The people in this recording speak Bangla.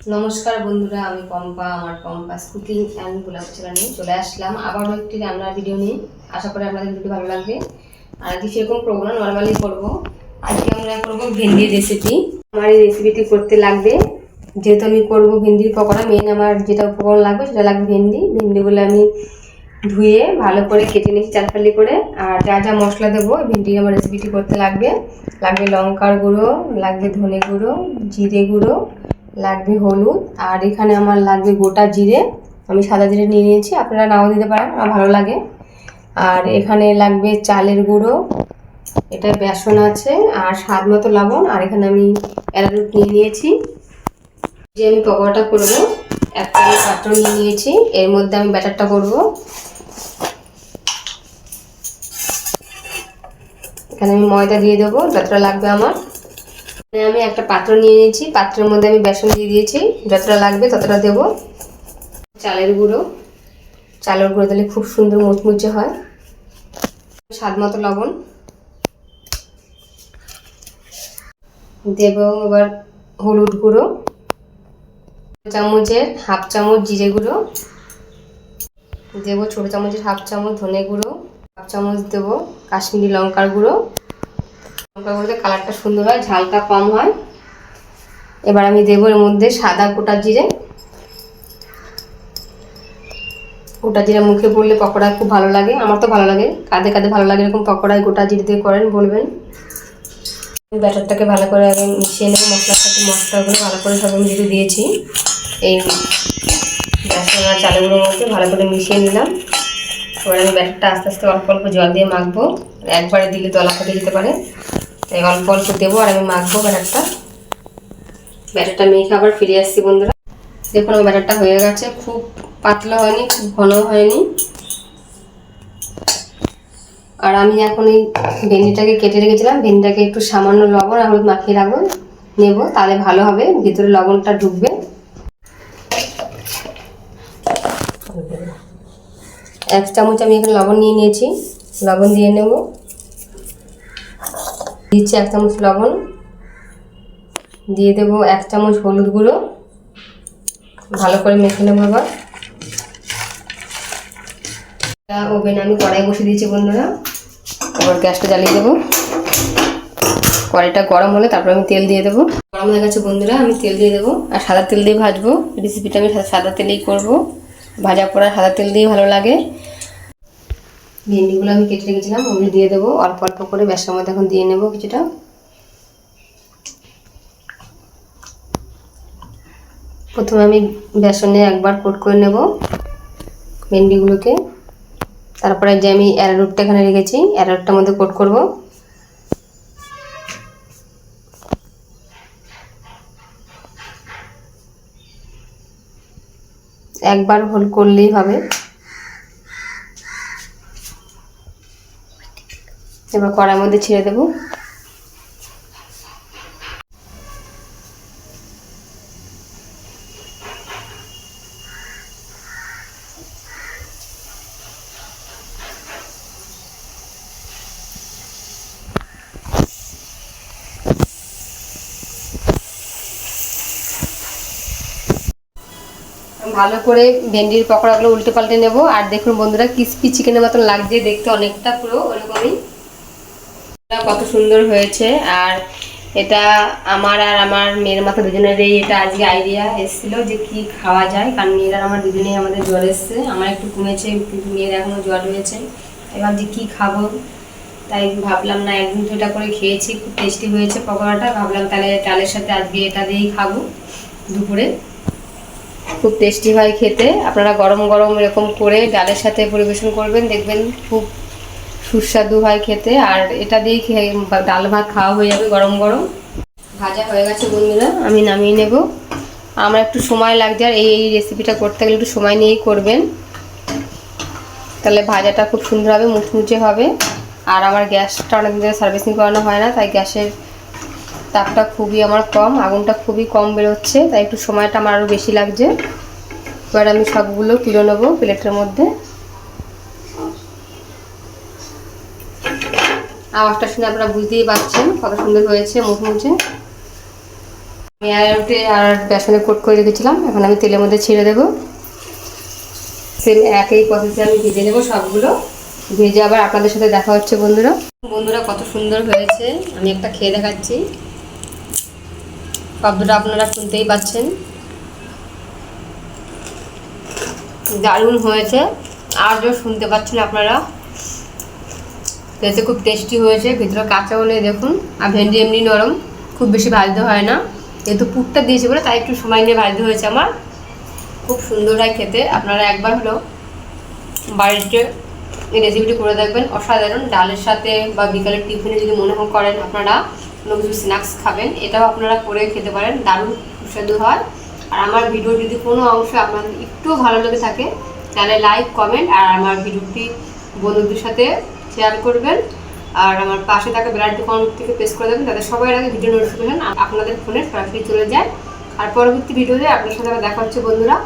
নমস্কার বন্ধুরা, আমি পম্পা, আমার পম্পাস কুকিং অ্যান্ড ব্লগ চ্যানেলে চলে আসলাম। আবারও একটি রান্নার ভিডিও নিয়ে। আশা করি আপনাদের ভিডিও ভালো লাগবে। আর আজকে সেরকম করব না নর্মালি করব। আজকে আমরা করব ভেন্ডির রেসিপি আমার এই রেসিপিটি করতে লাগবে। যেহেতু আমি করব ভেন্ডির পকোড়া মেন আমার যেটা উপকরণ লাগবে সেটা লাগবে ভেন্ডি। ভেন্ডিগুলো আমি ধুয়ে ভালো করে কেটে নিয়েছি চারফালি করে। আর যা যা মশলা দেবো ভেন্ডির আমার রেসিপিটি করতে লাগবে। লাগবে লঙ্কার গুঁড়ো, লাগবে ধনে গুঁড়ো, জিরে গুঁড়ো লাগবে হলুদ, আর এখানে আমার লাগবে গোটা জিরে। আমি সাদা জিরে নিয়ে নিয়েছি, আপনারা নাও দিতে পারেন, আমার ভালো লাগে। আর এখানে লাগবে চালের গুঁড়ো এটা বেসন আছে, আর স্বাদ মতো লবণ, আর এখানে আমি অ্যারারুট নিয়ে নিয়েছি। যে আমি পকোড়াটা করব একটা পাত্র নিয়ে নিয়েছি, এর মধ্যে আমি ব্যাটারটা করব। এখানে আমি ময়দা দিয়ে দেবো, যতটা লাগবে আমার। আমি একটা পাত্র নিয়ে নিয়েছি। পাত্রের মধ্যে আমি বেসন দিয়ে দিয়েছি। যতটা লাগবে ততটা দেবো। চালের গুঁড়ো। চালের গুঁড়ো দিলে খুব সুন্দর মুচমুচে হয়। স্বাদ মতো লবণ। দেব এবার হলুদ গুঁড়ো। চামচের হাফ চামচ জিরে গুঁড়ো। দেবো ছোটো চামচের হাফ চামচ ধনে গুঁড়ো। হাফ চামচ দেবো কাশ্মীরি লঙ্কার গুঁড়ো। গুঁড়োতে কালারটা সুন্দর হয়, ঝালটা কম হয়। এবার আমি দেবো এর মধ্যে সাদা গোটা জিরে। গোটা জিরা মুখে পড়লে পকোড়া খুব ভালো লাগে, আমার তো ভালো লাগে। কাঁধে কাঁধে ভালো লাগে এরকম পকোড়ায় গোটা জিরে দিয়ে করেন, বলবেন। ব্যাটারটাকে ভালো করে আগে মিশিয়ে নেব, মশলার সাথে মশলাগুলো ভালো করে সব আমি দিয়েছি, এই বেসন আর চালেগুলোর মধ্যে ভালো করে মিশিয়ে নিলাম। এবার আমি ব্যাটারটা আস্তে আস্তে অল্প অল্প জল দিয়ে মাখবো, একবারে দিলে দলা ফেটে যেতে পারে। তাই অল্প অল্প দেবো আর আমি মাখবো ব্যাটারটা। ব্যাটারটা মেখে আবার ফিরে আসছি বন্ধুরা। দেখুন, আমার ব্যাটারটা হয়ে গেছে। খুব পাতলা হয়নি, খুব ঘন হয়নি। আর আমি এখন এই ভেন্ডিটাকে কেটে রেখেছিলাম। ভেন্ডিটাকে একটু সামান্য লবণ আর মাখিয়ে রাখব, নেব, তাহলে ভালো হবে। ভিতরে লবণটা ঢুকবে। এক চামচ আমি এখানে লবণ নিয়ে নিয়েছি। লবণ দিয়ে নেব। দিচ্ছি এক চামচ লবণ। দিয়ে দেবো এক চামচ হলুদ গুঁড়ো। ভালো করে মেখে নেব এবার। ওভেনে আমি কড়াই বসিয়ে দিয়েছি বন্ধুরা। এবার গ্যাসটা জ্বালিয়ে দেবো। কড়াইটা গরম হলে তারপর আমি তেল দিয়ে দেবো। গরম হয়ে গেছে বন্ধুরা, আমি তেল দিয়ে দেবো। আর সাদা তেল দিয়ে ভাজবো। রেসিপিটা আমি সাদা তেলেই করব। ভাজা পোড়া সাদা তেল দিয়ে ভালো লাগে। ভেন্ডিগুলো আমি কেটে রেখেছিলাম, ওগুলো দিয়ে দেবো। অল্প অল্প করে বেসার মধ্যে এখন দিয়ে নেব কিছুটা। প্রথমে আমি বেসনে একবার কোট করে নেব ভেন্ডিগুলোকে। তারপরে যে আমি অ্যারারুটটা এখানে রেখেছি অ্যারারুটটার মধ্যে কোট করব। একবার হোল করলেই হবে। এবার কড়ার মধ্যে ছেড়ে দেবো। ভালো করে ভেন্ডির পকোড়াগুলো উল্টে পাল্টে নেব। আর দেখুন বন্ধুরা ক্রিসপি চিকেনের মতন লাগছে দেখতে অনেকটা পুরো, ওরকমই। কত সুন্দর হয়েছে। আর এটা আমার আর আমার মেয়ের মাথা দুজনেরই এটা আজকে আইডিয়া এসেছিল যে কি খাওয়া যায়। কারণ মেয়ের আমার দুজনেই আমাদের জ্বর এসছে। আমার একটু কমেছে মেয়ের এখনও জ্বর রয়েছে এবার যে কী খাব? তাই ভাবলাম না, একদিন তো এটা করে খেয়েছি, খুব টেস্টি হয়েছে পকোড়াটা। ভাবলাম তাহলে চালের সাথে আজকে এটা দিয়েই খাব দুপুরে। খুব টেস্টি হয় খেতে। আপনারা গরম গরম এরকম করে ডালের সাথে পরিবেশন করবেন, দেখবেন খুব সুস্বাদু হয় খেতে, আর এটা দিয়েই খেয়ে ডাল ভাত খাওয়া হয়ে যাবে গরম গরম। ভাজা হয়ে গেছে বন্ধুরা, আমি নামিয়ে নেব। আমার একটু সময় লাগছে, আর এই রেসিপিটা করতে গেলে একটু সময় নিয়েই করবেন। তাহলে ভাজাটা খুব সুন্দর হবে, মুচমুচে হবে। আর আমার গ্যাসটা অনেকদিন ধরে সার্ভিসিং করানো হয় না, তাই গ্যাসের তাপটা খুবই আমার কম, আগুনটা খুবই কম বেরোচ্ছে, তাই একটু সময়টা আমার আরও বেশি লাগছে। এবার আমি সবগুলো তুলে নেব প্লেটের মধ্যে। আওয়াজটা শুনে আপনারা বুঝতেই পারছেন কত সুন্দর হয়েছে মুখমুখে আমি আর বেসনে কোট করে রেখেছিলাম, এখন আমি তেলের মধ্যে ছেড়ে দেবো। সেম একই প্রসেসে আমি ভেজে নেব সবগুলো। ভেজে আবার আপনাদের সাথে দেখা হচ্ছে, বন্ধুরা। বন্ধুরা, কত সুন্দর হয়েছে। আমি একটা খেয়ে দেখাচ্ছি। শব্দটা আপনারা শুনতেই পাচ্ছেন। দারুণ হয়েছে। আর যে শুনতে পাচ্ছেন আপনারা। খেতে খুব টেস্টি হয়েছে। ভিতরে কাঁচা হলে দেখুন। আর ভেন্ডি এমনি নরম। খুব বেশি ভাজতে হয় না। যেহেতু পুরটা দিয়েছে বলে তাই একটু সময় নিয়ে ভাজতে হয়েছে আমার। খুব সুন্দর হয় খেতে। আপনারা একবার হলো বাড়িতে এই রেসিপিটি করে দেখবেন। অসাধারণ। ডালের সাথে বা বিকালের টিফিনে যদি মনে হয় করেন আপনারা কোনো কিছু স্ন্যাক্স খাবেন, এটাও আপনারা করে খেতে পারেন। দারুণ, সুস্বাদু হয়। আর আমার ভিডিও যদি কোনো অংশ আপনাদের একটু ভালো লেগে থাকে, তাহলে লাইক কমেন্ট আর আমার ভিডিওটি বন্ধুদের সাথে শেয়ার করবেন। আর আমার পাশে থাকা বেলাটি ফোন থেকে প্রেস করে দেবেন তাদের সবাই আগে ভিডিও নোটিফিকেশন আপনাদের ফোনে সরাসরি চলে যায়। আর পরবর্তী ভিডিওতে আপনার সাথে দেখা হচ্ছে, বন্ধুরা।